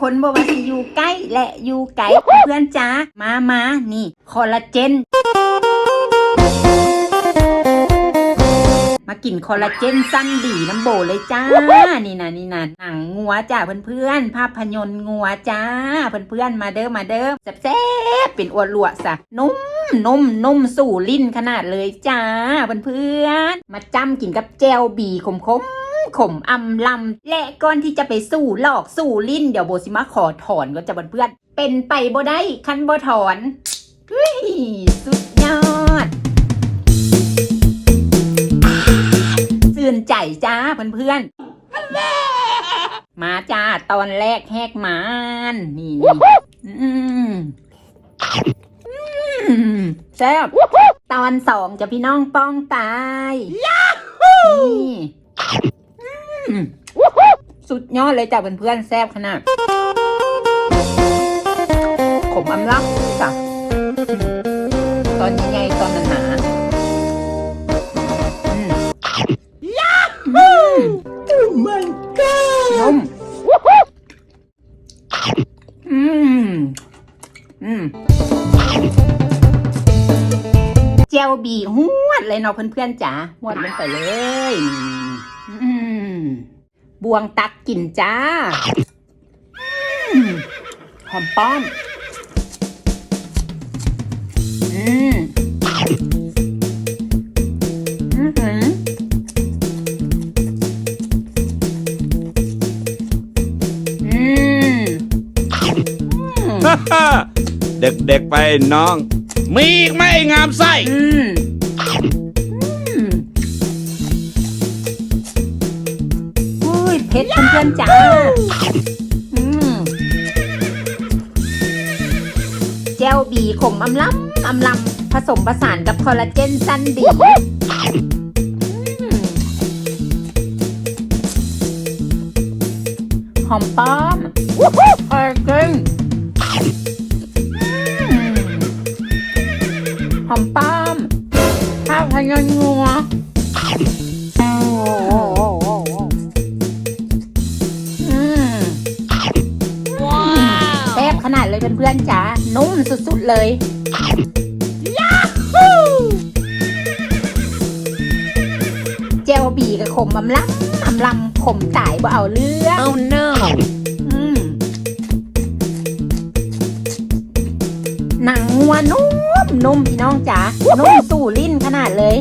คนบอกว่าสิอยู่ใกล้และอยู่ไกลเพื่อนจ้ามามานี่ คอลลาเจน มากินคอลลาเจนสั้นดีน้ำโบเลยจ้า นี่นะนี่นะหนังงัวจ้าเพื่อนๆภาพยนตร์งัวจ้า เพื่อนๆมาเด้อมาเด้อแซ่บๆเป็นอวดลวสะนุ่มนุ่มนุ่มสู่ลิ้นขนาดเลยจ้าเพื่อนๆมาจ้ำกินกับแจวบีขมขมๆ ขมอำลำและก่อนที่จะไปสู่หลอกสู่ลิ้น เดี๋ยวโบสิมาขอถอนก็จะเพื่อนเป็นไปบ่ได้คันบ่ถอนเฮ้ยสุดยอดสื่นใจจ้าเพื่อนๆมาจ้าตอนแรกแหกมานนี่อืมแซ่บตอนสองจะพี่น้องป้องตายนี่ สุดยอดเลยจ้ะเพื่อนๆแซ่บขนาด ขมอำลักจ้ะตอนใหญ่ๆตอนหนาๆอืมอืม my god นุ่มอืม อืมเจลบีหวดเลยเนาะเพื่อนๆจ๋าหวดลงไปเลยอืม บวงตักกินจ้าอืมหอมป้อมอืมอือหืออืมเด็กๆไปน้อง มีอีกไหมไอ้งามไส้ ชรเพื่อนๆจ้าอืมเจลบีขมอำล้ำอำลำผสมผสานกับคอลลาเจนสั้นดีอืมหอมป้อมคอลลาเจนอืมหอมป้อมข้าวพยนงัวโอ้โหอื เลยเพื่อนๆจ๋านุ่มสุดๆเลยเจลบีกับขมอำลำอำลำขมตายบ่เอาเรื่อง oh no อืมหนังงัวนุ่มนุ่มพี่น้องจ๋านุ่มสู่ลิ้นขนาดเลย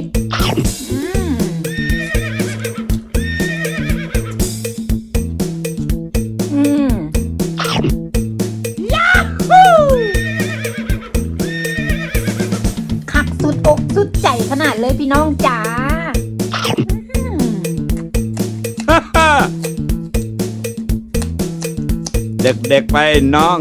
เด็กๆไปน้อง